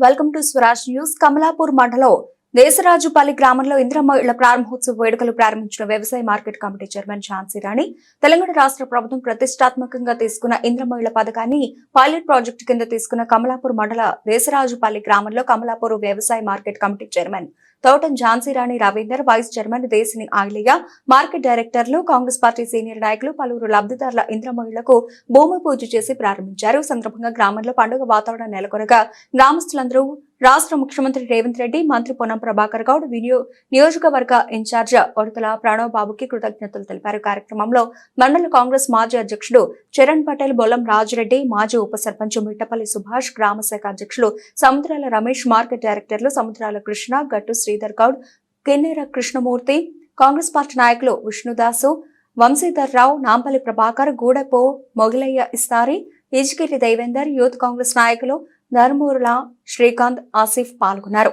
Welcome to Swaraj news. Kamalapur మండలం దేశరాజుపల్లి గ్రామంలో ఇంద్రమ్మ ఇళ్ళ ప్రారంభోత్సవ వేడుకలు ప్రారంభించిన వ్యవసాయ market committee chairman Jhansi Rani Telangana రాష్ట్ర ప్రభుత్వం ప్రతిష్టాత్మకంగా తీసుకున్న ఇంద్రమ్మ ఇళ్ళ పథకాన్ని పైలట్ ప్రాజెక్టు కింద తీసుకున్న కమలాపూర్ మండల దేశరాజుపల్లి గ్రామంలో కమలాపూర్ వ్యవసాయ market committee chairman Thotam Jhansirani Ravinder vice chairman Deshini Ailaiah market డైరెక్టర్లు కాంగ్రెస్ పార్టీ సీనియర్ నాయకులు పలువురు లబ్ధిదారుల ఇంద్రమ్మ భూమి పూజ చేసి ప్రారంభించారు. సందర్భంగా గ్రామంలో పండుగ వాతావరణం నెలకొనగా గ్రామస్తులందరూ రాష్ట్ర ముఖ్యమంత్రి రేవంత్ రెడ్డి మంత్రి పొన్నం ప్రభాకర్ గౌడ్ వినియో నియోజకవర్గ ఇన్ఛార్జ్ ఒడతల ప్రణవ్ బాబుకి కృతజ్ఞతలు తెలిపారు. కార్యక్రమంలో మండల కాంగ్రెస్ మాజీ అధ్యక్షుడు చరణ్ పటేల్ బొల్లం రాజురెడ్డి మాజీ ఉప సర్పంచ్ మిట్టపల్లి సుభాష్ గ్రామ శాఖ అధ్యక్షులు సముద్రాల రమేష్ మార్కెట్ డైరెక్టర్లు సముద్రాల కృష్ణ గట్టు శ్రీధర్ గౌడ్ కిన్నెర కృష్ణమూర్తి కాంగ్రెస్ పార్టీ నాయకులు విష్ణుదాసు వంశీధర్ రావు నాంపల్లి ప్రభాకర్ గూడెపో మొగిలయ్య ఇస్తారి ఇజ్గిరి దైవేందర్ యూత్ కాంగ్రెస్ నాయకులు ధర్మూరుల శ్రీకాంత్ ఆసిఫ్ పాల్గొన్నారు.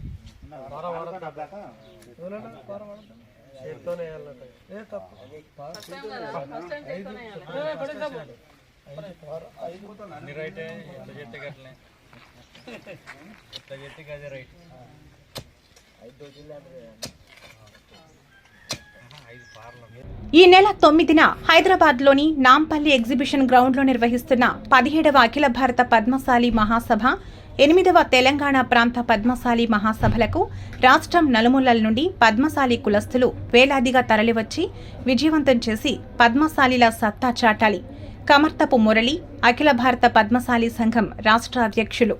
అన్ని రైటే ఎంత చెప్తే గట్లనే ఎంత చెప్తే అదే రైట్ ఐదు పార్లు ఈ నెల తొమ్మిదిన హైదరాబాద్లోని నాంపల్లి ఎగ్జిబిషన్ గ్రౌండ్లో నిర్వహిస్తున్న పదిహేడవ అఖిల భారత పద్మశాలి మహాసభ ఎనిమిదవ తెలంగాణ ప్రాంత పద్మశాలి మహాసభలకు రాష్ట్రం నలుమూలల నుండి పద్మశాలి కులస్తులు వేలాదిగా తరలివచ్చి విజయవంతం చేసి పద్మశాలిల సత్తా చాటాలి. కమర్తపు మురళి అఖిల భారత పద్మశాలి సంఘం రాష్ట్ర అధ్యక్షులు